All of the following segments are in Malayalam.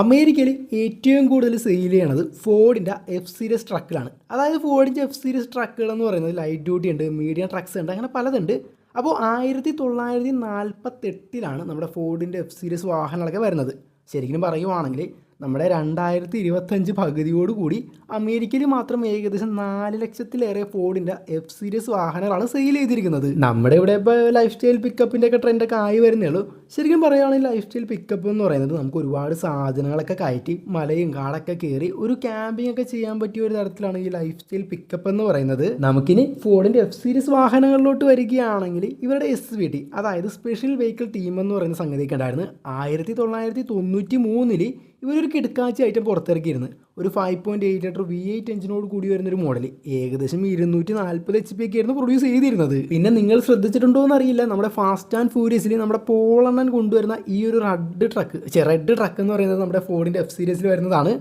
അമേരിക്കയിൽ ഏറ്റവും കൂടുതൽ സെയിൽ ചെയ്യണത് ഫോർഡിന്റെ എഫ് സീരീസ് ട്രക്കുകളാണ് അതായത് ഫോർഡിന്റെ എഫ് സീരീസ് ട്രക്കുകൾ എന്ന് പറയുന്നത് ലൈറ്റ് ഡ്യൂട്ടി ഉണ്ട് മീഡിയം ട്രക്സ് ഉണ്ട് അങ്ങനെ പലതുണ്ട്. അപ്പോൾ ആയിരത്തി തൊള്ളായിരത്തി നാൽപ്പത്തെട്ടിലാണ് നമ്മുടെ ഫോർഡിന്റെ എഫ് സീരീസ് വാഹനങ്ങളൊക്കെ വരുന്നത്. ശരിക്കും പറയുവാണെങ്കിൽ നമ്മുടെ രണ്ടായിരത്തി ഇരുപത്തഞ്ച് പകുതിയോടുകൂടി അമേരിക്കയിൽ മാത്രം ഏകദേശം നാല് ലക്ഷത്തിലേറെ ഫോർഡിന്റെ എഫ് സീരീസ് വാഹനങ്ങളാണ് സെയിൽ ചെയ്തിരിക്കുന്നത്. നമ്മുടെ ഇവിടെ ഇപ്പോൾ ലൈഫ് സ്റ്റൈൽ പിക്കപ്പിന്റെ ഒക്കെ ട്രെൻഡൊക്കെ ആയി വരുന്നേ ഉള്ളൂ. ശരിക്കും പറയുകയാണെങ്കിൽ ലൈഫ് സ്റ്റൈൽ പിക്കപ്പ് എന്ന് പറയുന്നത് നമുക്ക് ഒരുപാട് സാധനങ്ങളൊക്കെ കയറ്റി മലയും കാടൊക്കെ കയറി ഒരു ക്യാമ്പിംഗ് ഒക്കെ ചെയ്യാൻ പറ്റിയ ഒരു തരത്തിലാണ് ഈ ലൈഫ് സ്റ്റൈൽ പിക്കപ്പ് എന്ന് പറയുന്നത്. നമുക്കിനി ഫോർഡിന്റെ എഫ് സീരീസ് വാഹനങ്ങളിലോട്ട് വരികയാണെങ്കിൽ ഇവരുടെ എസ് വി ടി അതായത് സ്പെഷ്യൽ വെഹിക്കിൾ ടീം എന്ന് പറയുന്ന സംഗതിയൊക്കെ ഉണ്ടായിരുന്നു. ആയിരത്തി തൊള്ളായിരത്തി തൊണ്ണൂറ്റി മൂന്നിൽ ഇവരൊരു കിടക്കാച്ചി ഐറ്റം പുറത്തിറക്കിയിരുന്നു. ഒരു five point eight litre V eight എഞ്ചിനോട് കൂടി വരുന്നൊരു മോഡൽ ഏകദേശം ഇരുന്നൂറ്റി നാൽപ്പത് എച്ച് പി ഒക്കെ ആയിരുന്നു പ്രൊഡ്യൂസ് ചെയ്തിരുന്നത്. പിന്നെ നിങ്ങൾ ശ്രദ്ധിച്ചിട്ടുണ്ടോ എന്ന് അറിയില്ല നമ്മുടെ ഫാസ്റ്റ് ആൻഡ് ഫ്യൂരിയസിൽ നമ്മുടെ പോളണ്ണൻ കൊണ്ടുവരുന്ന ഈ ഒരു റെഡ് ട്രക്ക് റെഡ് ട്രക്ക് എന്ന് പറയുന്നത് നമ്മുടെ ഫോർഡിന്റെ എഫ് സീരീസിൽ വരുന്നതാണ്.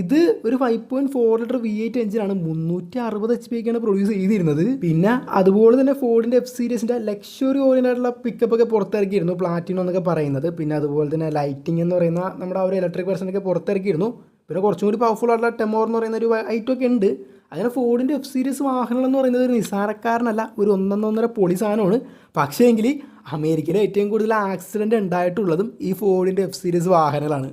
ഇത് ഒരു five point four litre V eight എഞ്ചിനാണ് മുന്നൂറ്റി അറുപത് എച്ച് പി ഒക്കെയാണ് പ്രൊഡ്യൂസ് ചെയ്തിരുന്നത്. പിന്നെ അതുപോലെ തന്നെ ഫോർഡിന്റെ എഫ് സീരീസിന്റെ ലക്ഷറി ഓറിയന്റായിട്ടുള്ള പിക്കപ്പ് ഒക്കെ പുറത്തിറക്കിയിരുന്നു പ്ലാറ്റിനോ എന്നൊക്കെ പറയുന്നത്. പിന്നെ അതുപോലെ തന്നെ ലൈറ്റിംഗ് എന്ന് പറയുന്ന നമ്മുടെ ആ ഒരു ഇലക്ട്രിക് ഒക്കെ പുറത്തിറക്കിയിരുന്നു. പിന്നെ കുറച്ചും കൂടി പവർഫുൾ ആയിട്ടുള്ള ടെമോർ എന്ന് പറയുന്ന ഒരു ഐറ്റം ഒക്കെ ഉണ്ട്. അങ്ങനെ ഫോർഡിന്റെ എഫ് സീരീസ് വാഹനങ്ങൾ എന്ന് പറയുന്നത് ഒരു നിസ്സാരക്കാരനല്ല ഒരു ഒന്നൊന്നൊന്നര പൊളി സാധനമാണ്. പക്ഷേ എങ്കിൽ അമേരിക്കയിൽ ഏറ്റവും കൂടുതൽ ആക്സിഡന്റ് ഉണ്ടായിട്ടുള്ളതും ഈ ഫോർഡിന്റെ എഫ് സീരീസ് വാഹനങ്ങളാണ്.